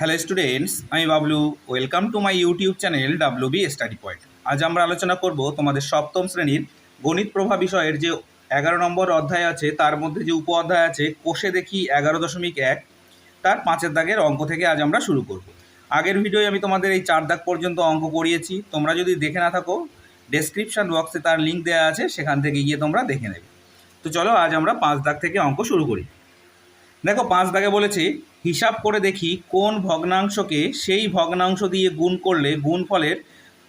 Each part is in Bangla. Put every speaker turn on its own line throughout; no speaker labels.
হ্যালো স্টুডেন্টস আমি Bablu. Welcome to my YouTube channel W B study point আজ আমরা আলোচনা করব তোমাদের সপ্তম শ্রেণির গণিত প্রভা বিষয়ের যে এগারো নম্বর অধ্যায় আছে, তার মধ্যে যে উপ অধ্যায় আছে, কোষে দেখি এগারো দশমিক এক, তার পাঁচের দাগের অঙ্ক থেকে আজ আমরা শুরু করব। আগের ভিডিওয়ে আমি তোমাদের এই চার দাগ পর্যন্ত অঙ্ক করিয়েছি। তোমরা যদি দেখে না থাকো ডেসক্রিপশন বক্সে তার লিঙ্ক দেওয়া আছে, সেখান থেকে গিয়ে তোমরা দেখে নেবে। তো চলো আজ আমরা পাঁচ দাগ থেকে অঙ্ক শুরু করি। দেখো, পাঁচ দাগে বলেছে হিসাব করে দেখি কোন ভগ্নাংশকে সেই ভগ্নাংশ দিয়ে গুণ করলে গুণফলের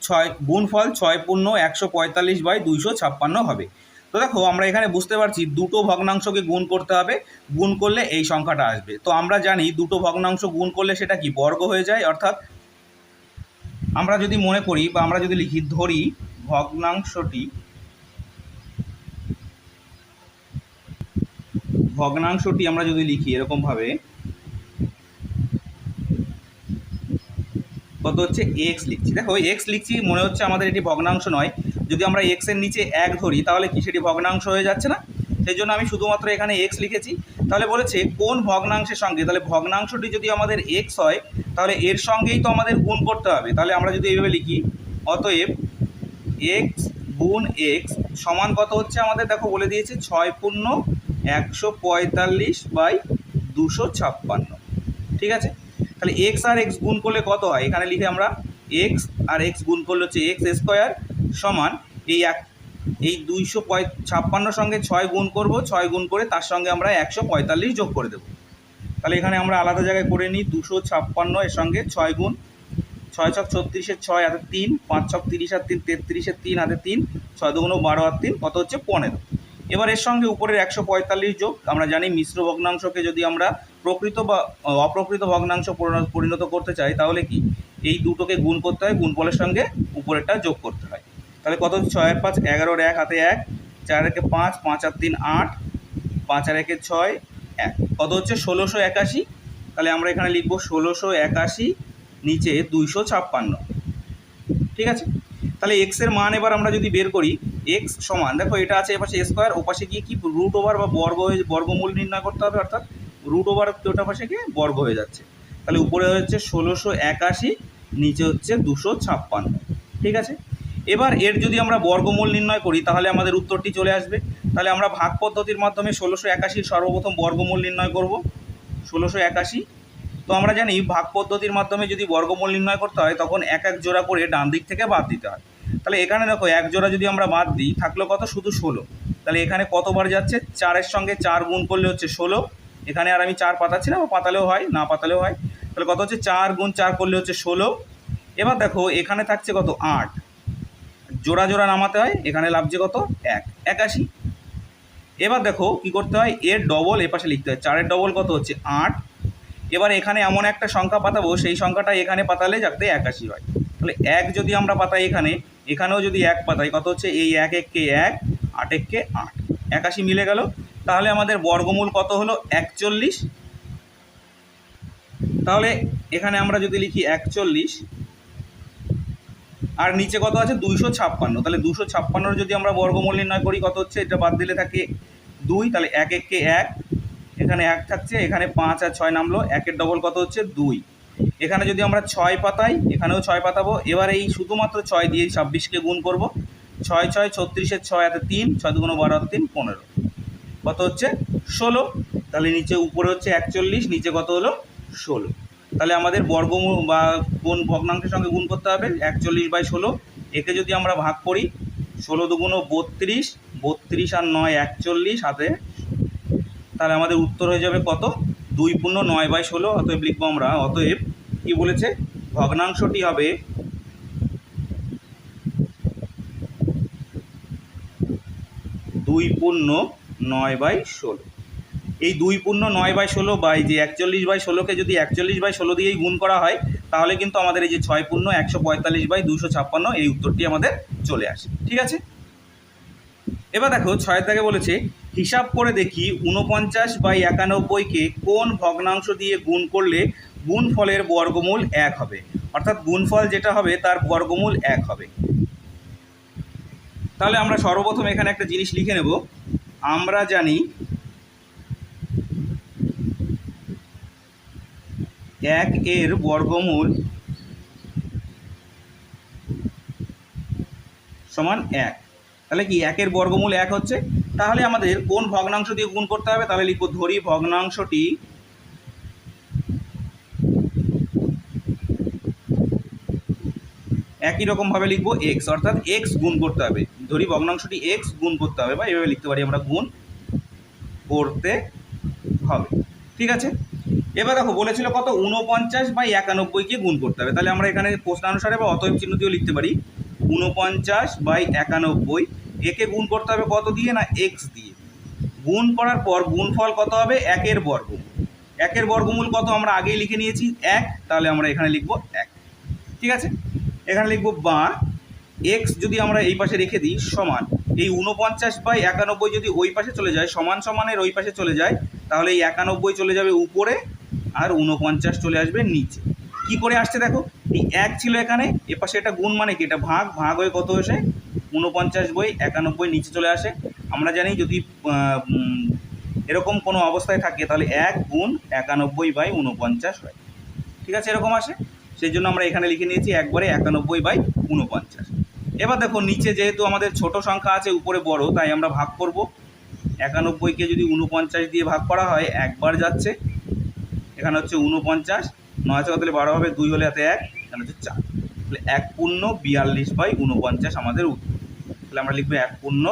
ছয়, গুণফল ছয় পূর্ণ একশো পঁয়তাল্লিশ বাই দুইশো ছাপ্পান্ন হবে। তো দেখো, আমরা এখানে বুঝতে পারছি দুটো ভগ্নাংশকে গুণ করতে হবে, গুণ করলে এই সংখ্যাটা আসবে। তো আমরা জানি দুটো ভগ্নাংশ গুণ করলে সেটা কি বর্গ হয়ে যায়? অর্থাৎ আমরা যদি মনে করি বা আমরা যদি লিখি, ধরি ভগ্নাংশটি ভগ্নাংশটি আমরা যদি লিখি এরকমভাবে কত হচ্ছে? এক্স লিখছি। দেখো এক্স লিখছি মনে হচ্ছে আমাদের এটি ভগ্নাংশ নয়। যদি আমরা এক্সের নিচে এক ধরি, তাহলে কি সেটি ভগ্নাংশ হয়ে যাচ্ছে না? সেই জন্য আমি শুধুমাত্র এখানে এক্স লিখেছি। তাহলে বলেছে, কোন ভগ্নাংশের সঙ্গে? তাহলে ভগ্নাংশটি যদি আমাদের এক্স হয়, তাহলে এর সঙ্গেই তো আমাদের গুণ করতে হবে। তাহলে আমরা যদি এইভাবে লিখি, অতএব এক্স গুণ এক্স সমান কত হচ্ছে আমাদের? দেখো, বলে দিয়েছে ছয় পূর্ণ একশো পঁয়তাল্লিশ বাই দুশো ছাপ্পান্ন। ঠিক আছে? তাহলে এক্স আর এক্স গুণ করলে কত হয়? এখানে লিখে আমরা এক্স আর এক্স গুণ করলে হচ্ছে এক্স স্কোয়ার সমান এই এক, এই দুইশো পঁয় ছাপ্পান্নর সঙ্গে ছয় গুণ করব, ছয় গুণ করে তার সঙ্গে আমরা একশো পঁয়তাল্লিশ যোগ করে দেবো। তাহলে এখানে আমরা আলাদা জায়গায় করে নিই, দুশো ছাপ্পান্ন এর সঙ্গে ছয় গুণ, ছয় ছক ছত্রিশের ছয় হাতে তিন, পাঁচ ছক তিরিশ আর তিন তেত্রিশের তিন হাতে তিন, ছয় দুগুণ বারো আর তিন, কত হচ্ছে পনেরো। এবার এর সঙ্গে উপরের একশো পঁয়তাল্লিশ যোগ, আমরা জানি মিশ্র ভগ্নাংশকে যদি আমরা প্রকৃত বা অপ্রকৃত ভগ্নাংশ পরিণত- করতে চাই, তাহলে কি? এই দুটোকে গুণ করতে হয়, গুণফলের সঙ্গে উপরেরটা যোগ করতে হয়। তাহলে কত? ছয়, পাঁচ এগারোর এক, হাতে এক, চার, একে পাঁচ পাঁচ, আর তিন, আট, পাঁচ, আর একে ছয়, এক। কত হচ্ছে? ষোলোশো একাশি। তাহলে আমরা এখানে লিখব ষোলোশো একাশি, নিচে দুইশো ছাপ্পান্ন। ঠিক আছে? তাহলে এক্সের মান এবার আমরা যদি বের করি এক্স সমান, দেখো এটা আছে এপাশে স্কোয়ার ওপাশে গিয়ে কি? রুট ওভার বা বর্গ বর্গমূল নির্ণয় করতে হবে, অর্থাৎ রুট ওভার ওটা পাশে গিয়ে বর্গ হয়ে যাচ্ছে। তাহলে উপরে হচ্ছে ষোলোশো একাশি, নিচে হচ্ছে দুশো ছাপ্পান্ন। ঠিক আছে? এবার এর যদি আমরা বর্গমূল নির্ণয় করি, তাহলে আমাদের উত্তরটি চলে আসবে। তাহলে আমরা ভাগ পদ্ধতির মাধ্যমে ষোলোশো একাশির সর্বপ্রথম বর্গমূল নির্ণয় করব। ষোলোশো একাশি। তো আমরা জানি ভাগ পদ্ধতির মাধ্যমে যদি বর্গমূল নির্ণয় করতে হয়, তখন এক এক জোড়া করে ডান দিক থেকে বাদ দিতে হয়। তাহলে এখানে দেখো, এক জোড়া যদি আমরা বাদ দিই, থাকল কত? শুধু ষোলো। তাহলে এখানে কতবার যাচ্ছে? চারের সঙ্গে চার গুণ করলে হচ্ছে ষোলো। এখানে আর আমি চার পাতাচ্ছি না বা পাতালেও হয়, না পাতালেও হয়। তাহলে কত হচ্ছে? চার গুণ চার করলে হচ্ছে ষোলো। এবার দেখো, এখানে থাকছে কত? আট। জোড়া জোড়া নামাতে হয়, এখানে লাভছে কত? এক। একাশি। এবার দেখো, কি করতে হয়? এর ডবল এপাশে লিখতে হয়। চারের ডবল কত হচ্ছে? আট। এবার এখানে এমন একটা সংখ্যা পাতাবো, সেই সংখ্যাটা এখানে পাতালে যাতে একাশি হয়। তাহলে এক যদি আমরা পাতাই এখানে, এখানেও যদি এক পাতাই, কত হচ্ছে? এই এক এককে এক, আট এককে আট। একাশি মিলে গেল। তাহলে আমাদের বর্গমূল কত হলো? একচল্লিশ। তাহলে এখানে আমরা যদি লিখি একচল্লিশ, আর নিচে কত আছে? দুইশো ছাপ্পান্ন। তাহলে দুশো ছাপ্পান্নর যদি আমরা বর্গমূল নির্ণয় করি, কত হচ্ছে? এটা বাদ দিলে থাকে দুই, তাহলে এক এককে এক, এখানে এক থাকছে, এখানে পাঁচ আর ছয় নামলো, একের ডবল কত হচ্ছে? দুই। এখানে যদি আমরা ছয় পাতাই, এখানেও ছয় পাতাবো, এবার এই শুধুমাত্র ছয় দিয়ে ছাব্বিশকে গুণ করব। ছয় ছয়, ছত্রিশের ছয় হাতে তিন, ছয় দুগুণ বারো তিন, পনেরো। কত হচ্ছে? ষোলো। তাহলে নিচে উপরে হচ্ছে একচল্লিশ, নিচে কত হলো? ষোলো। তাহলে আমাদের বর্গমূল বা কোন ভগ্নাংশের সঙ্গে গুণ করতে হবে? একচল্লিশ বাই ষোলো। একে যদি আমরা ভাগ করি, ষোলো দুগুণ বত্রিশ বত্রিশ আর নয় একচল্লিশ, হাতে তাহলে আমাদের উত্তর হয়ে যাবে কত? দুই পূর্ণ নয় বাই ষোলো, অতএব লিখব আমরা। অতএব কি বলেছে? ভগ্নাংশটি হবে দুই পূর্ণ নয় বাই ষোলো। এই দুই পূর্ণ নয় বাই ষোলো বাই যে একচল্লিশ বাই ষোলোকে যদি একচল্লিশ বাই ষোলো দিয়েই গুণ করা হয়, তাহলে কিন্তু আমাদের এই যে ছয় পূর্ণ একশো পঁয়তাল্লিশ বাই দুশো ছাপ্পান্ন এই উত্তরটি আমাদের চলে আসে। ঠিক আছে? এবার দেখো ছয় থেকে বলেছে, হিসাব করে দেখি উনপঞ্চাশ বাই একানব্বইকে কোন ভগ্নাংশ দিয়ে গুণ করলে গুণফলের বর্গমূল এক হবে? অর্থাৎ গুণফল যেটা হবে তার বর্গমূল এক হবে। তাহলে আমরা সর্বপ্রথম এখানে একটা জিনিস লিখে নেব। আমরা জানি এক এর বর্গমূল সমান এক। তাহলে কি একের বর্গমূল এক হচ্ছে? তাহলে আমাদের কোন ভগ্নাংশ দিয়ে গুণ করতে হবে? তাহলে লিখব ধরি ভগ্নাংশটি একই রকমভাবে লিখব এক্স অর্থাৎ এক্স গুণ করতে হবে। ধরি ভগ্নাংশটি এক্স গুণ করতে হবে বা এভাবে লিখতে পারি আমরা গুণ করতে হবে। ঠিক আছে? এবার দেখো, বলেছিল কত? উনপঞ্চাশ বাই একানব্বইকে গুণ করতে হবে। তাহলে আমরা এখানে প্রশ্নানুসারে বা অতএব চিহ্ন দিয়েও লিখতে পারি। উনপঞ্চাশ বাই একানব্বই একে গুণ করতে হবে কত দিয়ে না এক্স দিয়ে? গুণ করার পর গুণফল কত হবে? একের বর্গ একের বর্গমূল কত? আমরা আগেই লিখে নিয়েছি, এক। তাহলে আমরা এখানে লিখব এক। ঠিক আছে? এখানে লিখব বা এক্স যদি আমরা এই পাশে রেখে দিই, সমান। এই উনপঞ্চাশ বাই একানব্বই যদি ওই পাশে চলে যায়, সমান সমানের ওই পাশে চলে যায়, তাহলে এই একানব্বই চলে যাবে উপরে আর উনপঞ্চাশ চলে আসবে নিচে। কি করে আসছে দেখো? এই এক ছিল এখানে, এ পাশে এটা গুণ মানে কি? এটা ভাগ ভাগ হয়ে কত এসে উনপঞ্চাশ বই একানব্বই নিচে চলে আসে। আমরা জানি যদি এরকম কোনো অবস্থায় থাকে, তাহলে এক গুণ একানব্বই বাই উনপঞ্চাশ হয়। ঠিক আছে, এরকম আসে? সেই জন্য আমরা এখানে লিখে নিয়েছি একবারে একানব্বই বাই উনপঞ্চাশ এবার দেখো, নিচে যেহেতু আমাদের ছোট সংখ্যা আছে, উপরে বড়, তাই আমরা ভাগ করব। একানব্বইকে যদি উনপঞ্চাশ দিয়ে ভাগ করা হয়, একবার যাচ্ছে। এখানে হচ্ছে উনপঞ্চাশ নয় ছয় তাহলে বারো হবে? দুই হলে হাতে এক, এখানে হচ্ছে চার। তাহলে এক পূর্ণ বিয়াল্লিশ বাই উনপঞ্চাশ আমাদের উত্তর। তাহলে আমরা লিখব এক পূর্ণ,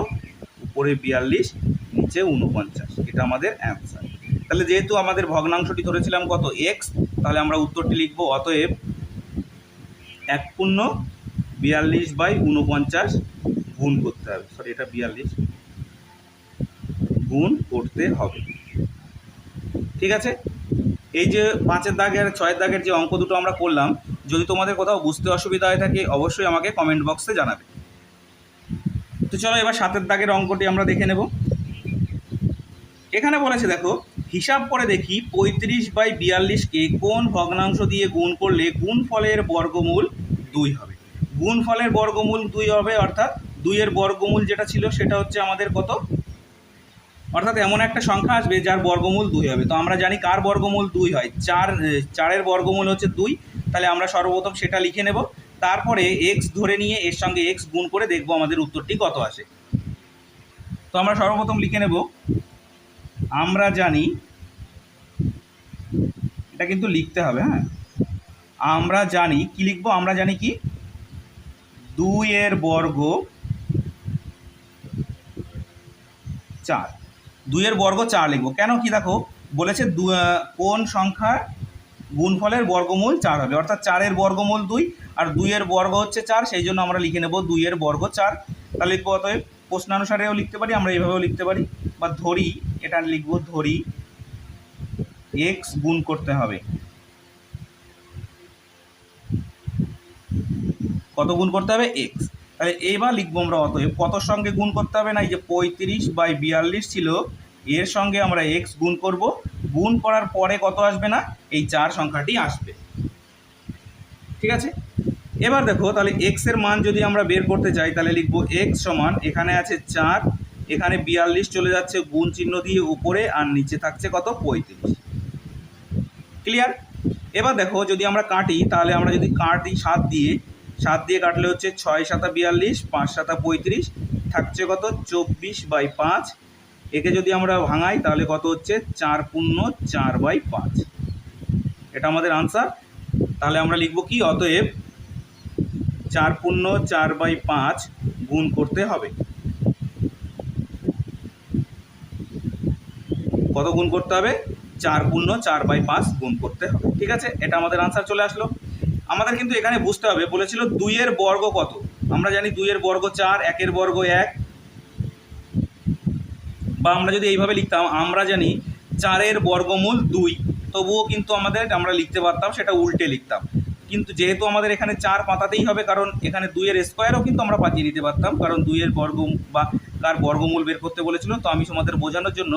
উপরে বিয়াল্লিশ, নিচে উনপঞ্চাশ এটা আমাদের অ্যান্সার তাহলে যেহেতু আমাদের ভগ্নাংশটি ধরেছিলাম কত? এক্স তাহলে আমরা উত্তরটি লিখব, অতএব এক পূর্ণ বিয়াল্লিশ বাই উনপঞ্চাশ গুণ করতে হবে। সরি এটা বিয়াল্লিশ গুণ করতে হবে। ঠিক আছে? এই যে পাঁচের দাগের ছয়ের দাগের যে অঙ্ক দুটো আমরা করলাম, যদি তোমাদের কোথাও বুঝতে অসুবিধা হয়ে থাকে, অবশ্যই আমাকে কমেন্ট বক্সে জানাবে। তো চলো এবার সাতের দাগের অঙ্কটি আমরা দেখে নেব। এখানে বলেছে দেখো হিসাব করে দেখি পঁয়ত্রিশ বাই বিয়াল্লিশকে কোন ভগ্নাংশ দিয়ে গুণ করলে গুণফলের বর্গমূল দুই হবে? গুণফলের বর্গমূল দুই হবে, অর্থাৎ দুইয়ের বর্গমূল যেটা ছিল সেটা হচ্ছে আমাদের কত? অর্থাৎ এমন একটা সংখ্যা আসবে যার বর্গমূল দুই হবে। তো আমরা জানি কার বর্গমূল দুই হয়? চার চারের বর্গমূল হচ্ছে দুই। তাহলে আমরা সর্বপ্রথম সেটা লিখে নেব। তারপরে এক্স ধরে নিয়ে এর সঙ্গে এক্স গুণ করে দেখব আমাদের উত্তরটি কত আসে। তো আমরা সর্বপ্রথম লিখে নেব আমরা জানি, এটা কিন্তু লিখতে হবে হ্যাঁ? আমরা জানি, কি লিখব? আমরা জানি কি? দুই এর বর্গ চার। দুইয়ের বর্গ চার লিখব। কেন কি দেখো, বলেছে দু- কোন সংখ্যা গুণফলের বর্গমূল চার হবে? অর্থাৎ চারের বর্গমূল দুই, আর দুইয়ের বর্গ হচ্ছে চার, সেই জন্য আমরা লিখে নেব দুইয়ের বর্গ চার। তাহলে লিখব অতএব, প্রশ্নানুসারেও লিখতে পারি, আমরা এইভাবেও লিখতে পারি। বা ধরি, এটা লিখব ধরি এক্স গুণ করতে হবে। কত গুণ করতে হবে? এক্স তাহলে এবার লিখব আমরা অতএব, কতর সঙ্গে গুণ করতে হবে না? এই যে পঁয়ত্রিশ বাই বিয়াল্লিশ ছিল, এর সঙ্গে আমরা এক্স গুণ করব। গুণ করার পরে কত আসবে না? এই চার সংখ্যাটি আসবে। ঠিক আছে? এবার দেখো, তাহলে এক্সের মান যদি আমরা বের করতে চাই, তাহলে লিখব এক্স সমান, এখানে আছে চার এখানে বিয়াল্লিশ চলে যাচ্ছে, গুণ চিহ্ন দিয়ে উপরে, আর নিচে থাকছে কত? পঁয়ত্রিশ। ক্লিয়ার এবার দেখো, যদি আমরা কাটি, তাহলে আমরা যদি কাটি সাত দিয়ে সাত দিয়ে কাটলে হচ্ছে ছয় সাতা বিয়াল্লিশ, পাঁচ সাতা পঁয়ত্রিশ, থাকছে কত? চব্বিশ বাই পাঁচ। একে যদি আমরা ভাঙাই, তাহলে কত হচ্ছে? চার পূর্ণ চার বাই পাঁচ। এটা আমাদের আনসার তাহলে আমরা লিখব কি? অতএব চার পূর্ণ চার বাই পাঁচ গুণ করতে হবে। কত গুণ করতে হবে? চার পূর্ণ চার বাই পাঁচ গুণ করতে হবে। ঠিক আছে? এটা আমাদের আনসার চলে আসলো। আমাদের কিন্তু এখানে বুঝতে হবে, বলেছিল দুইয়ের বর্গ কত? আমরা জানি দুইয়ের বর্গ চার, একের বর্গ এক। বা আমরা যদি এইভাবে লিখতাম, আমরা জানি চারের বর্গমূল দুই। তবুও কিন্তু আমাদের আমরা লিখতে পারতাম, সেটা উল্টে লিখতাম। কিন্তু যেহেতু আমাদের এখানে চার পাতাতেই হবে, কারণ এখানে দুইয়ের স্কোয়ারও কিন্তু আমরা পাতিয়ে নিতে পারতাম। কারণ দুইয়ের বর্গ বা কার বর্গমূল বের করতে বলেছিল, তো আমি তোমাদের বোঝানোর জন্য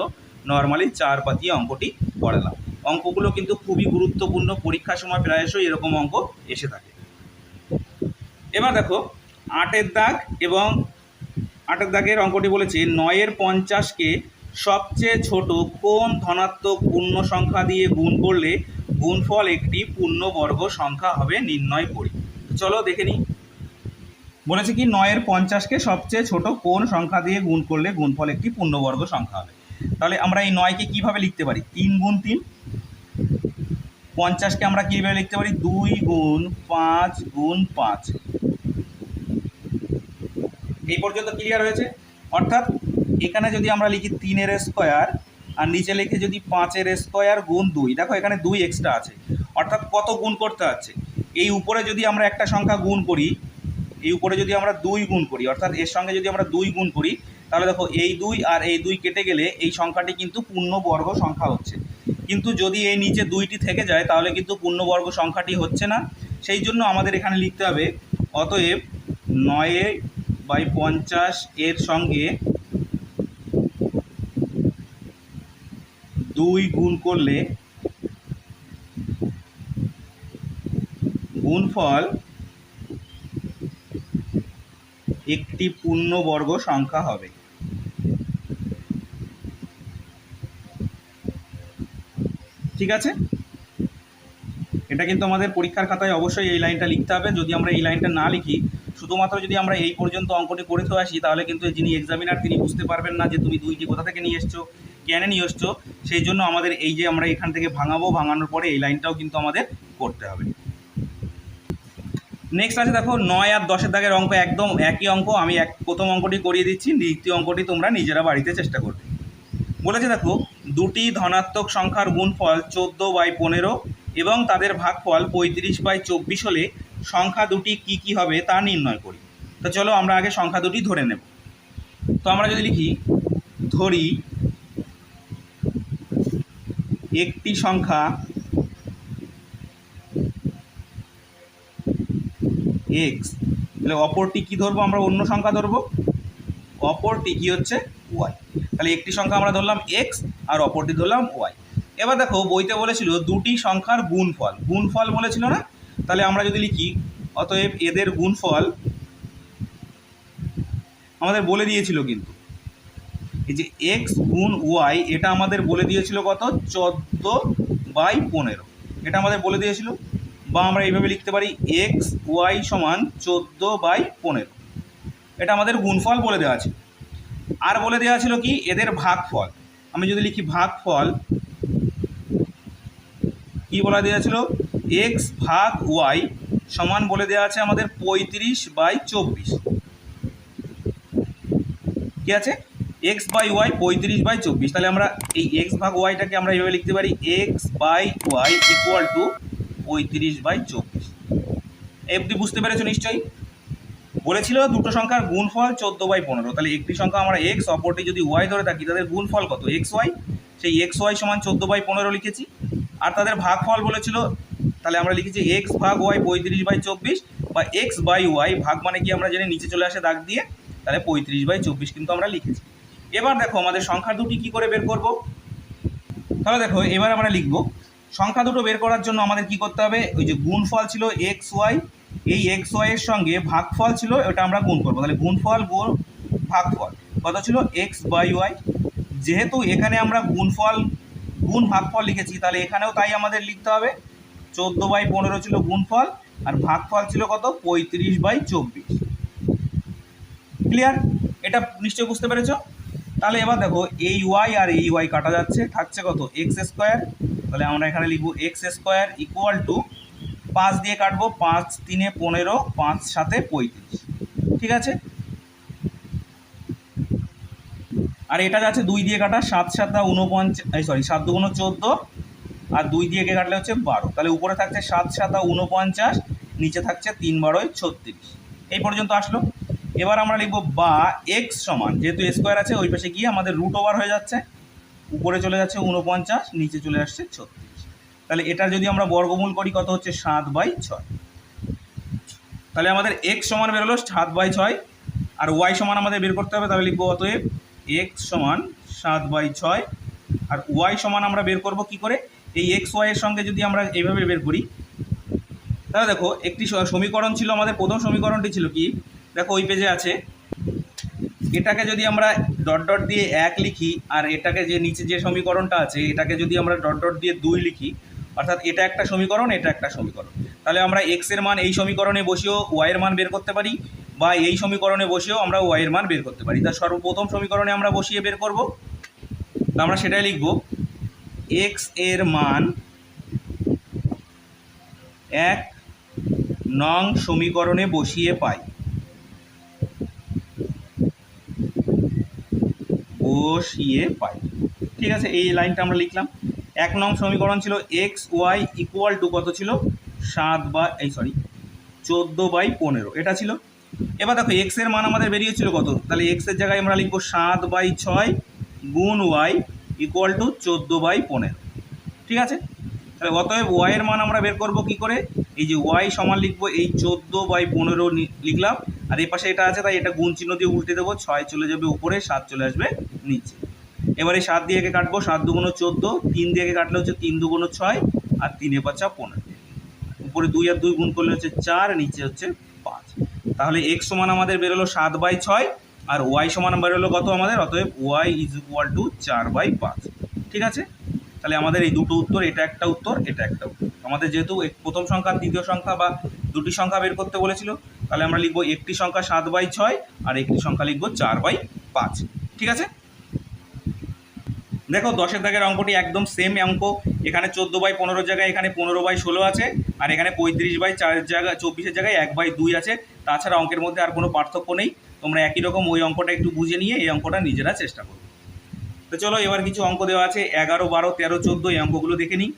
নর্মালি চার পাতিয়ে অঙ্কটি করালাম অঙ্কগুলো কিন্তু খুবই গুরুত্বপূর্ণ, পরীক্ষার সময় প্রায়শই এরকম অঙ্ক এসে থাকে। এবার দেখো, আটের দাগ এবং আটের দাগের অঙ্কটি বলেছে, নয়ের পঞ্চাশকে সবচেয়ে ছোট কোন ধনাত্মক পূর্ণ সংখ্যা দিয়ে গুণ করলে গুণফল একটি পূর্ণবর্গ সংখ্যা হবে নির্ণয় করি? চলো দেখে নিই। বলেছে কি, নয়ের পঞ্চাশকে সবচেয়ে ছোট কোন সংখ্যা দিয়ে গুণ করলে গুণফল একটি পূর্ণবর্গ সংখ্যা হবে? তাহলে আমরা এই নয়কে কীভাবে লিখতে পারি? তিন গুণ তিন। পঞ্চাশকে আমরা কীভাবে লিখতে পারি? দুই গুণ পাঁচ গুণ পাঁচ। এই পর্যন্ত ক্লিয়ার হয়েছে? অর্থাৎ এখানে যদি আমরা লিখি তিনের স্কোয়ার আর নিচে লিখে যদি পাঁচের স্কোয়ার গুণ দুই। দেখো এখানে দুই এক্সট্রা আছে। অর্থাৎ কত গুণ করতে হচ্ছে? এই উপরে যদি আমরা একটা সংখ্যা গুণ করি, এই উপরে যদি আমরা দুই গুণ করি, অর্থাৎ এর সঙ্গে যদি আমরা দুই গুণ করি তাহলে দেখো এই দুই আর এই দুই কেটে গেলে এই সংখ্যাটি কিন্তু পূর্ণবর্গ সংখ্যা হচ্ছে। কিন্তু যদি এই নিচে দুইটি থেকে যায়, তাহলে কিন্তু পূর্ণবর্গ সংখ্যাটি হচ্ছে না। সেই জন্য আমাদের এখানে লিখতে হবে, অতএব নয়ে বাই পঞ্চাশ এর সঙ্গে দুই গুণ করলে গুণফল একটি পূর্ণবর্গ সংখ্যা হবে। ঠিক আছে? এটা কিন্তু আমাদের পরীক্ষার খাতায় অবশ্যই এই লাইনটা লিখতে হবে। যদি আমরা এই লাইনটা না লিখি, শুধুমাত্র যদি আমরা এই পর্যন্ত অঙ্কটি করে তো আসি, তাহলে কিন্তু যিনি এক্সামিনার তিনি বুঝতে পারবেন না যে তুমি দুইটি কোথা থেকে নিয়ে এসছো, কেন নিয়ে এসছো, সেই জন্য আমাদের এই যে আমরা এখান থেকে ভাঙাবো, ভাঙানোর পরে এই লাইনটাও কিন্তু আমাদের করতে হবে। নেক্সট আছে দেখো, নয় আর দশের দাগের অঙ্ক একদম একই অঙ্ক, আমি এক প্রথম অঙ্কটি করিয়ে দিচ্ছি, দ্বিতীয় অঙ্কটি তোমরা নিজেরা বাড়িতে চেষ্টা করবে। বলেছে দেখো, দুটি ধনাত্মক সংখ্যার গুণফল চোদ্দ বাই পনেরো এবং তাদের ভাগফল পঁয়ত্রিশ বাই চব্বিশ হলে সংখ্যা দুটি কি কি হবে তা নির্ণয় করি। তো চলো আমরা আগে সংখ্যা দুটি ধরে নেব। তো আমরা যদি লিখি, ধরি একটি সংখ্যা এক্স তাহলে অপরটি কি ধরবো আমরা? অন্য সংখ্যা ধরবো। অপরটি কি হচ্ছে? ওয়াই তাহলে একটি সংখ্যা আমরা ধরলাম এক্স আর অপরটি ধরলাম ওয়াই এবার দেখো বইতে বলেছিল দুটি সংখ্যার গুণফল। গুণফল বলেছিল না? তাহলে আমরা যদি লিখি, অতএব এদের গুণফল আমাদের বলে দিয়েছিল কিন্তু। এই যে এক্স গুণ ওয়াই এটা আমাদের বলে দিয়েছিল কত? চোদ্দ বাই পনেরো। এটা আমাদের বলে দিয়েছিল। বা আমরা এইভাবে লিখতে পারি এক্স ওয়াই সমান চোদ্দ বাই পনেরো। এটা আমাদের গুণফল বলে দেওয়া আছে। আর বলে দেওয়া ছিল কি? এদের ভাগফল। আমি যদি লিখি ভাগফল, কি বলা দেওয়া ছিল? এক্স ভাগ ওয়াই সমান বলে দেওয়া আছে আমাদের পঁয়ত্রিশ বাই চব্বিশ। কি আছে? এক্স বাই ওয়াই পঁয়ত্রিশ বাই চব্বিশ। তাহলে আমরা এই এক্স ভাগ ওয়াইটাকে আমরা এইভাবে লিখতে পারি X by Y equal to পঁয়ত্রিশ বাই চব্বিশ। এফডি বুঝতে পেরেছ নিশ্চয়ই? বলেছিল দুটো সংখ্যার গুণফল চোদ্দ বাই পনেরো। তাহলে একটি সংখ্যা আমরা এক্স অপরটি যদি ওয়াই ধরে থাকি, তাদের গুণফল কত? এক্স ওয়াই সেই এক্স ওয়াই সমান চোদ্দ বাই পনেরো লিখেছি। আর তাদের ভাগফল বলেছিল, তাহলে আমরা লিখেছি এক্স ভাগ ওয়াই পঁয়ত্রিশ বাই চব্বিশ, বা এক্স বাই ওয়াই ভাগ মানে কি আমরা জেনে নিচে চলে আসে দাগ দিয়ে? তাহলে পঁয়ত্রিশ বাই চব্বিশ কিন্তু আমরা লিখেছি। এবার দেখো আমাদের সংখ্যা দুটি কি করে বের করব? তাহলে দেখো, এবার আমরা লিখব, সংখ্যা দুটো বের করার জন্য আমাদের কি করতে হবে? ওই যে গুণফল ছিল এক্স ওয়াই এই এক্স ওয়াই এর সঙ্গে ভাগফল ছিল ওটা আমরা গুণ করব। তাহলে গুণফল গুণ ভাগফল। কত ছিল? এক্স বাই ওয়াই যেহেতু এখানে আমরা গুণফল, গুণ ভাগফল লিখেছি, তাহলে এখানেও তাই আমাদের লিখতে হবে। চোদ্দ বাই পনেরো ছিল গুণফল, আর ভাগফল ছিল কত? পঁয়ত্রিশ বাই চব্বিশ। ক্লিয়ার এটা নিশ্চয়ই বুঝতে পেরেছ? তাহলে এবার দেখো, এই ওয়াই আর এই ওয়াই কাটা যাচ্ছে, থাকছে কত? এক্স স্কোয়ার তাহলে আমরা এখানে লিখব এক্স স্কোয়ার ইকুয়াল টু পাঁচ দিয়ে কাটবো, পাঁচ তিনে পনেরো, পাঁচ সাথে পঁয়ত্রিশ। ঠিক আছে? আর এটা যাচ্ছে দুই দিয়ে কাটা, সাত সাতটা উনপঞ্চাশ সরি সাত দুগুণ চোদ্দ, আর দুই দিয়ে কে কাটলে হচ্ছে বারো। তাহলে উপরে থাকছে সাত সাতা উনপঞ্চাশ নিচে থাকছে তিন বারোয় ছত্রিশ। এই পর্যন্ত আসলো। এবার আমরা লিখব বা এক্স সমান, যেহেতু স্কোয়ার আছে, ওই পাশে গিয়ে আমাদের রুট ওভার হয়ে যাচ্ছে। উপরে চলে যাচ্ছে উনপঞ্চাশ নিচে চলে আসছে ছত্রিশ। তাহলে এটা যদি আমরা বর্গমূল করি, কত হচ্ছে সাত বাই ছয়? তাহলে আমাদের এক্স সমান বেরোলো সাত বাই ছয়, আর ওয়াই সমান আমাদের বের করতে হবে, তাহলে লিখব অতএব এক্স সমান সাত বাই ছয়, আর ওয়াই সমান আমরা বের করব কি করে? এই এক্স ওয়াই এর সঙ্গে যদি আমরা এইভাবে বের করি, তাহলে দেখো, একটি সমীকরণ ছিল আমাদের, প্রথম সমীকরণটি ছিল কি? দেখো, ওই পেজে আছে, এটাকে যদি আমরা ডট ডট দিয়ে এক লিখি, আর এটাকে যে নিচে যে সমীকরণটা আছে, এটাকে যদি আমরা ডট ডট দিয়ে দুই লিখি অর্থাৎ এটা একটা সমীকরণ, এটা একটা সমীকরণ। তাহলে আমরা এক্সের মান এই সমীকরণে বসিয়েও ওয়াই এর মান বের করতে পারি, বা এই সমীকরণে বসিয়েও আমরা ওয়াই এর মান বের করতে পারি। তার সর্বপ্রথম সমীকরণে আমরা বসিয়ে বের করব। তো আমরা সেটাই লিখব। এক্সের মান এক নং সমীকরণে বসিয়ে পাই। বসিয়ে পাই। ঠিক আছে, এই লাইনটা আমরা লিখলাম। এক নং সমীকরণ ছিল এক্স ওয়াই ইকুয়াল টু কত ছিল? সাত বা, এই সরি চোদ্দ বাই পনেরো। এটা ছিল। এবার দেখো এক্সের মান আমাদের বেরিয়েছিল কত? তাহলে এক্সের জায়গায় আমরা লিখব সাত বাই ছয় গুণ ওয়াই ইকুয়াল টু চোদ্দ বাই পনেরো। ঠিক আছে? তাহলে অতএব ওয়াই এর মান আমরা বের করব কি করে? এই যে ওয়াই সমান লিখব, এই চোদ্দ বাই পনেরো লিখলাম। আর এই পাশে এটা আছে, তাই এটা গুণ চিহ্ন দিয়ে উল্টে দেবো। ছয় চলে যাবে উপরে, সাত চলে আসবে নিচে। এবারে সাত দিয়ে কাটবো, সাত দুগুণ চোদ্দ, তিন দিয়ে কাটলে হচ্ছে তিন দুগুণ ছয়, আর তিনে পাঁচা পনেরো। উপরে দুই আর দুই গুণ করলে হচ্ছে চার, নিচে হচ্ছে পাঁচ। তাহলে এক্স সমান আমাদের বেরোলো সাত বাই ছয়, আর ওয়াই সমান বেরোলো কত আমাদের? অতএব ওয়াই ইজ ইকুয়াল টু চার বাই পাঁচ। ঠিক আছে? তাহলে আমাদের এই দুটো উত্তর, এটা একটা উত্তর, এটা একটা উত্তর। আমাদের যেহেতু প্রথম সংখ্যা, দ্বিতীয় সংখ্যা বা দুটি সংখ্যা বের করতে বলেছিল, তাহলে আমরা লিখব একটি সংখ্যা সাত বাই ছয়, আর একটি সংখ্যা লিখব চার বাই পাঁচ। ঠিক আছে? দেখো, দশের দাগের অঙ্কটি একদম সেম অঙ্ক। এখানে চোদ্দ বাই পনেরো জায়গায়, এখানে পনেরো বাই ষোলো আছে, আর এখানে পঁয়ত্রিশ বাই চার জায়গায় চব্বিশের জায়গায় এক বাই দুই আছে। তাছাড়া অঙ্কের মধ্যে আর কোনো পার্থক্য নেই। তোমরা একই রকম ওই অঙ্কটা একটু বুঝে নিয়ে এই অঙ্কটা নিজেরা চেষ্টা করো। তো চলো, এবার কিছু অঙ্ক দেওয়া আছে। এগারো, বারো, তেরো, চোদ্দ, এই অঙ্কগুলো দেখে নিই।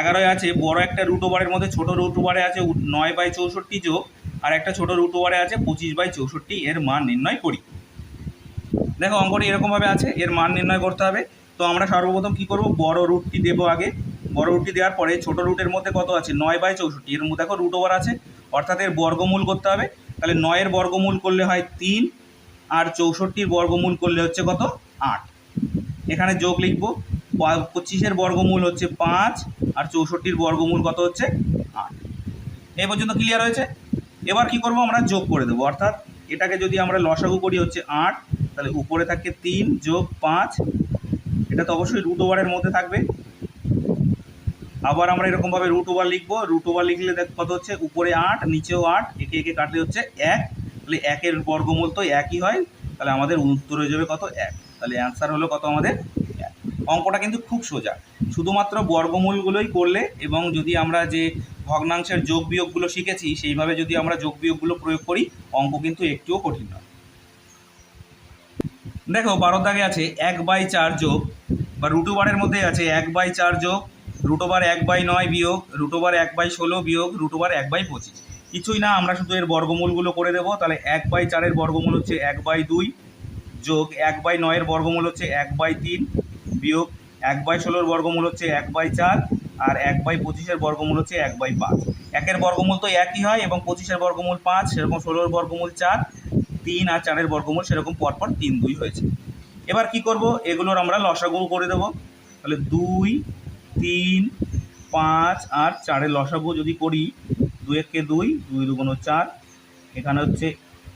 এগারোয় আছে, বড় একটা রুট ওভারের মধ্যে ছোট রুট ওভারে আছে নয় বাই চৌষট্টি যোগ, আর একটা ছোট রুট ওভারে আছে পঁচিশ বাই চৌষট্টি। এর মান নির্ণয় করি। দেখো অঙ্কটি এরকমভাবে আছে, এর মান নির্ণয় করতে হবে। তো আমরা সর্বপ্রথম কি করব? বড় রুটটি দেবো আগে। বড় রুটটি দেওয়ার পরে ছোট রুটের মধ্যে কত আছে? নয় বাই চৌষট্টি। এর মধ্যে দেখো রুট ওভার আছে, অর্থাৎ এর বর্গমূল করতে হবে। তাহলে নয়ের বর্গমূল করলে হয় তিন, আর চৌষট্টির বর্গমূল করলে হচ্ছে কত? আট। এখানে যোগ লিখব। পঁচিশের বর্গমূল হচ্ছে পাঁচ, আর চৌষট্টির বর্গমূল কত হচ্ছে? আট। এই পর্যন্ত ক্লিয়ার হয়েছে? এবার কি করব? আমরা যোগ করে দেবো। অর্থাৎ এটাকে যদি আমরা লসাগু করি হচ্ছে আট তাহলে উপরে থাকে তিন যোগ পাঁচ। এটা তো অবশ্যই রুট ওভারের মধ্যে থাকবে। আবার আমরা এরকমভাবে রুট ওভার লিখব। রুট ওভার লিখলে দেখ কত হচ্ছে? উপরে আট, নিচেও আট, একে একে কাটলে হচ্ছে এক। তাহলে একের বর্গমূল তো একই হয়। তাহলে আমাদের উত্তর হয়ে যাবে কত? এক। তাহলে অ্যান্সার হলো কত আমাদের? অঙ্কটা কিন্তু খুব সোজা। শুধুমাত্র বর্গমূলগুলোই করলে এবং যদি আমরা যে ভগ্নাংশের যোগ বিয়োগগুলো শিখেছি, সেইভাবে যদি আমরা যোগ বিয়োগগুলো প্রয়োগ করি, অঙ্ক কিন্তু একটুও কঠিন নয়। দেখো বারো দাগে আছে এক বাই চার যোগ বা রুটোবারের মধ্যে আছে এক বাই চার যোগ রুটোবার এক বাই নয় বিয়োগ রুটোবার এক বাই ষোলো বিয়োগ রুটোবার এক বাই পঁচিশ কিছুই না আমরা শুধু এর বর্গমূলগুলো করে দেবো তাহলে এক বাই চারের বর্গমূল হচ্ছে এক বাই দুই যোগ এক বাই নয়ের বর্গমূল হচ্ছে এক বাই তিন বিয়োগ এক বাই ষোলোর বর্গমূল হচ্ছে এক বাই চার আর এক বাই পঁচিশের বর্গমূল হচ্ছে এক বাই পাঁচ একের বর্গমূল তো একই হয় এবং পঁচিশের বর্গমূল পাঁচ সেরকম ষোলোর বর্গমূল চার তিন আর চারের বর্গমূল সেরকম পরপর তিন দুই হয়েছে। এবার কি করব? এগুলোর আমরা লসাগু করে দেব। তাহলে দুই, তিন, পাঁচ আর চারের লসাগু যদি করি দুই এককে দুই দুই দুগুণ চার, এখানে হচ্ছে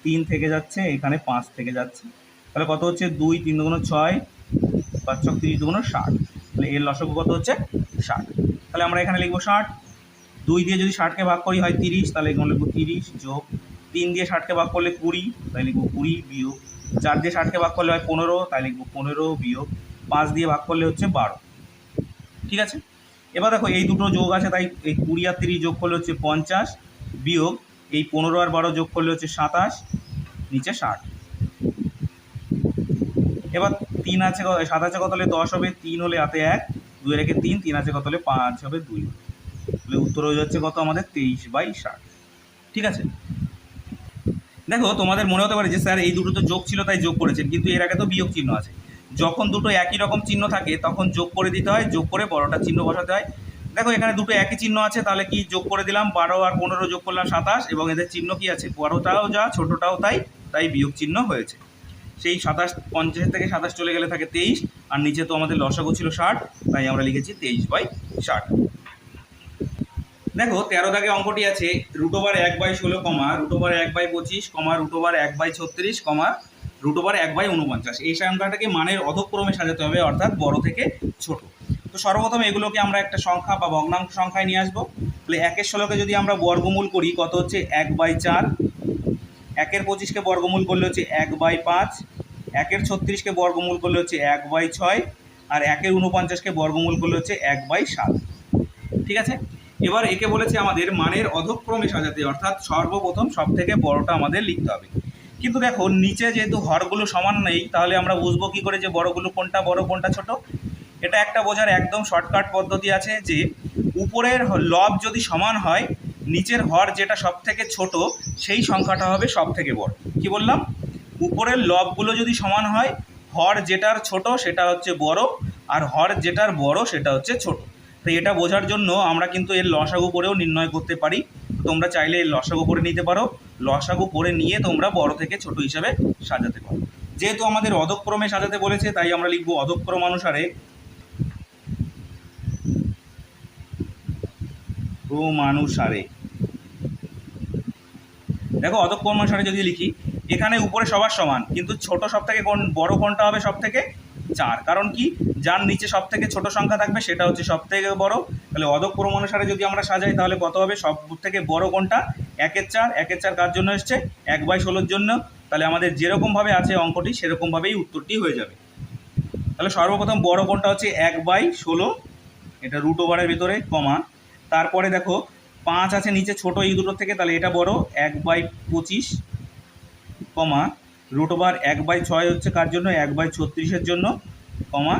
তিন থেকে যাচ্ছে, এখানে পাঁচ থেকে যাচ্ছে। তাহলে কত হচ্ছে? দুই, তিন দুগুণ ছয়, পাঁচ ছক তিরিশ দুগুণ ষাট। তাহলে এর লসাগু কত হচ্ছে? ষাট। তাহলে আমরা এখানে লিখব ষাট। দুই দিয়ে যদি ষাটকে ভাগ করি হয় তিরিশ, তাহলে এখানে লিখব তিরিশ যোগ তিন দিয়ে ষাটকে ভাগ করলে কুড়ি, তাই লিখব কুড়ি বিয়োগ। চার দিয়ে ষাটকে ভাগ করলে হয় পনেরো, তাই লিখব পনেরো বিয়োগ। পাঁচ দিয়ে ভাগ করলে হচ্ছে বারো। ঠিক আছে? এবার দেখো, এই দুটো যোগ আছে, তাই এই কুড়ি আর তিরিশ যোগ করলে হচ্ছে পঞ্চাশ বিয়োগ। এই পনেরো আর বারো যোগ করলে হচ্ছে সাতাশ, নিচে ষাট। এবার তিন আছে সাত আছে কত হলে দশ হবে, তিন হলে হাতে এক, দুই রেখে তিন তিন আছে কত হলে পাঁচ হবে দুই। তাহলে উত্তর হয়ে যাচ্ছে কত আমাদের তেইশ বাই ষাট। ঠিক আছে? দেখো, তোমাদের মনে হতে পারে যে, স্যার, এই দুটো তো যোগ ছিল, তাই যোগ করেছেন, কিন্তু এর আগে তো বিয়োগ চিহ্ন আছে। যখন দুটো একই রকম চিহ্ন থাকে, তখন যোগ করে দিতে হয়, যোগ করে বড়টা চিহ্ন বসাতে হয়। দেখো, এখানে দুটো একই চিহ্ন আছে, তাহলে কি যোগ করে দিলাম? বারো আর পনেরো যোগ করলাম সাতাশ, এবং এদের চিহ্ন কি আছে? বড়টাও যা, ছোটোটাও তাই তাই বিয়োগ চিহ্ন হয়েছে। সেই সাতাশ, পঞ্চাশ থেকে সাতাশ চলে গেলে থাকে তেইশ, আর নিচে তো আমাদের লসাগু ছিল ষাট, তাই আমরা লিখেছি তেইশ বাই ষাট। দেখো, তেরো দাগে অঙ্কটি আছে রুটোবার এক বাই ষোলো কমা রুটোবার এক বাই পঁচিশ কমা রুটোবার এক বাই ছত্রিশ কমা রুটোবার এক বাই উনপঞ্চাশ এই সংখ্যাটাকে মানের অধক্রমে সাজাতে হবে, অর্থাৎ বড় থেকে ছোট। তো সর্বপ্রথম এগুলোকে আমরা একটা সংখ্যা বা ভগ্নাংশ সংখ্যায় নিয়ে আসব। তাহলে একের ষোলোকে যদি আমরা বর্গমূল করি, কত হচ্ছে? এক বাই চার। একের পঁচিশকে বর্গমূল করলে হচ্ছে এক বাই পাঁচ। একের ছত্রিশকে বর্গমূল করলে হচ্ছে এক বাই ছয়। আর একের উনপঞ্চাশকে বর্গমূল করলে হচ্ছে এক বাই সাত। ঠিক আছে? এবার একে বলেছে আমাদের মানের অধক্রমে সাজাতে, অর্থাৎ সর্বপ্রথম সব থেকে বড়টা আমাদের লিখতে হবে। কিন্তু দেখো, নিচে যেহেতু হরগুলো সমান নেই, তাহলে আমরা বুঝব কি করে যে বড়গুলো কোনটা বড়, কোনটা ছোট? এটা একটা বোঝার একদম শর্টকাট পদ্ধতি আছে যে, উপরের লব যদি সমান হয়, নিচের হর যেটা সব থেকে ছোট, সেই সংখ্যাটা হবে সব থেকে বড়। কি বললাম? উপরের লবগুলো যদি সমান হয় হর যেটার ছোট সেটা হচ্ছে বড়, আর হর যেটার বড় সেটা হচ্ছে ছোট। তো এটা বোঝার জন্য আমরা কিন্তু এর লসাগু করেও নির্ণয় করতে পারি। তোমরা চাইলে এর লসাগু করে নিতে পারো। লসাগু করে নিয়ে তোমরা বড় থেকে ছোট হিসাবে সাজাতে পারো। যেহেতু আমাদের অধক্রমে সাজাতে বলেছে, তাই আমরা লিখব অধক্রম অনুসারে ক্রমানুসারে দেখো, অধক্রম অনুসারে যদি লিখি, এখানে উপরে সবার সমান, কিন্তু ছোট সব থেকে কোন, বড় কোনটা হবে সব থেকে চার। কারণ কি? যার নিচে সব থেকে ছোট সংখ্যা থাকবে, সেটা হচ্ছে সব থেকে বড়। তাহলে অধক্রম অনুসারে যদি আমরা সাজাই, তাহলে কত হবে? সব থেকে বড় কোনটা? একের চার। একের চার কার জন্য এসছে? এক বাই ষোলোর জন্য। তাহলে আমাদের যেরকমভাবে আছে অঙ্কটি, সেরকমভাবেই উত্তরটি হয়ে যাবে। তাহলে সর্বপ্রথম বড় কোনটা হচ্ছে এক বাই ষোলো? এটা রুট ওভারের ভিতরে কমা তারপরে দেখো, পাঁচ আছে নিচে ছোট এই দুটোর থেকে, তাহলে এটা বড়। এক বাই পঁচিশ কমা রুট ওভার এক বাই ছয় হচ্ছে কার জন্য? এক বাই ছত্রিশের জন্য, কমা,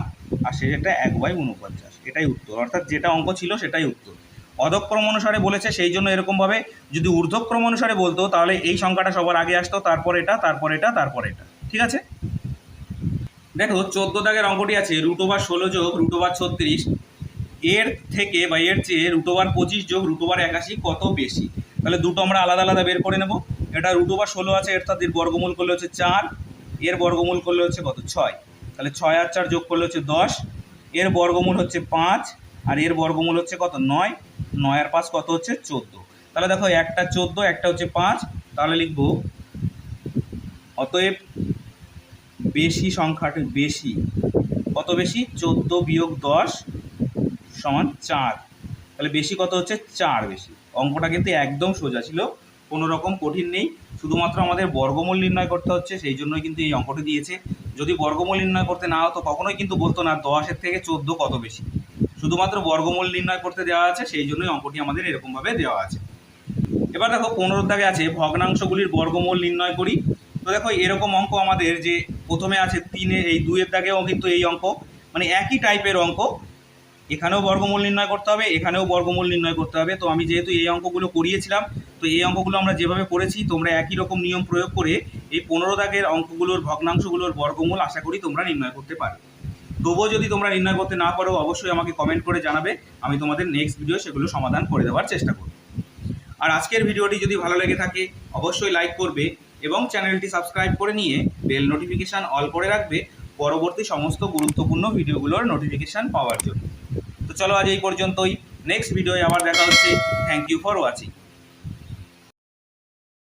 আর সেটা এক বাই উনপঞ্চাশ এটাই উত্তর। অর্থাৎ যেটা অঙ্ক ছিল সেটাই উত্তর। অধক্রম অনুসারে বলেছে, সেই জন্য এরকমভাবে যদি ঊর্ধ্বক্রম অনুসারে বলতো, তাহলে এই সংখ্যাটা সবার আগে আসতো, তারপর এটা তারপর এটা তারপর এটা। ঠিক আছে? দেখো, চোদ্দ দাগের অঙ্কটি আছে রুট ওভার ষোলো যোগ রুট ওভার ছত্রিশ। এর থেকে বা এর চেয়ে রুট ওভার পঁচিশ যোগ রুট ওভার একাশি কত বেশি? তাহলে দুটো আমরা আলাদা আলাদা বের করে নেব। এটা রুট ওভার ষোলো আছে, এর বর্গমূল করলে হচ্ছে চার, এর বর্গমূল করলে হচ্ছে কত? ছয়। তাহলে ছয় আর চার যোগ করলে হচ্ছে দশ, এর বর্গমূল হচ্ছে পাঁচ, আর এর বর্গমূল হচ্ছে কত? নয়। নয় আর পাঁচ কত হচ্ছে? চোদ্দ। তাহলে দেখো একটা চোদ্দ, একটা হচ্ছে পাঁচ, তাহলে লিখব, অতএব বেশি সংখ্যাটি বেশি, কত বেশি? চোদ্দ বিয়োগ দশ সমান চার। তাহলে বেশি কত হচ্ছে? চার বেশি। অঙ্কটা কিন্তু একদম সোজা ছিল। কোনো রকম কঠিন নেই। শুধুমাত্র আমাদের বর্গমূল নির্ণয় করতে হচ্ছে, সেই জন্যই কিন্তু এই অঙ্কটি দিয়েছে। যদি বর্গমূল নির্ণয় করতে না হতো, কখনোই কিন্তু বলতো না দশের থেকে চোদ্দ কত বেশি। শুধুমাত্র বর্গমূল নির্ণয় করতে দেওয়া আছে, সেই জন্যই অঙ্কটি আমাদের এরকমভাবে দেওয়া আছে। এবার দেখো পনেরো দাগে আছে, ভগ্নাংশগুলির বর্গমূল নির্ণয় করি। তো দেখো, এরকম অঙ্ক আমাদের যে প্রথমে আছে, তিনে, এই দুইয়ের দাগেও কিন্তু এই অঙ্ক মানে একই টাইপের অঙ্ক। এখানেও বর্গমূল নির্ণয় করতে হবে, এখানেও বর্গমূল নির্ণয় করতে হবে। তো আমি যেহেতু এই অঙ্কগুলো করিয়েছিলাম, তো এই অঙ্কগুলো আমরা যেভাবে করেছি, তোমরা একই রকম নিয়ম প্রয়োগ করে এই পনেরো দাগের অঙ্কগুলোর ভগ্নাংশগুলোর বর্গমূল আশা করি তোমরা নির্ণয় করতে পারো। তবুও যদি তোমরা নির্ণয় করতে না পারো, অবশ্যই আমাকে কমেন্ট করে জানাবে, আমি তোমাদের নেক্সট ভিডিও সেগুলো সমাধান করে দেওয়ার চেষ্টা করব। আর আজকের ভিডিওটি যদি ভালো লেগে থাকে, অবশ্যই লাইক করবে এবং চ্যানেলটি সাবস্ক্রাইব করে নিয়ে বেল নোটিফিকেশান অল করে রাখবে পরবর্তী সমস্ত গুরুত্বপূর্ণ ভিডিওগুলোর নোটিফিকেশান পাওয়ার জন্য। তো চলো আজ এই পর্যন্তই। নেক্সট ভিডিওয়ে আবার দেখা হচ্ছে। Thank you for watching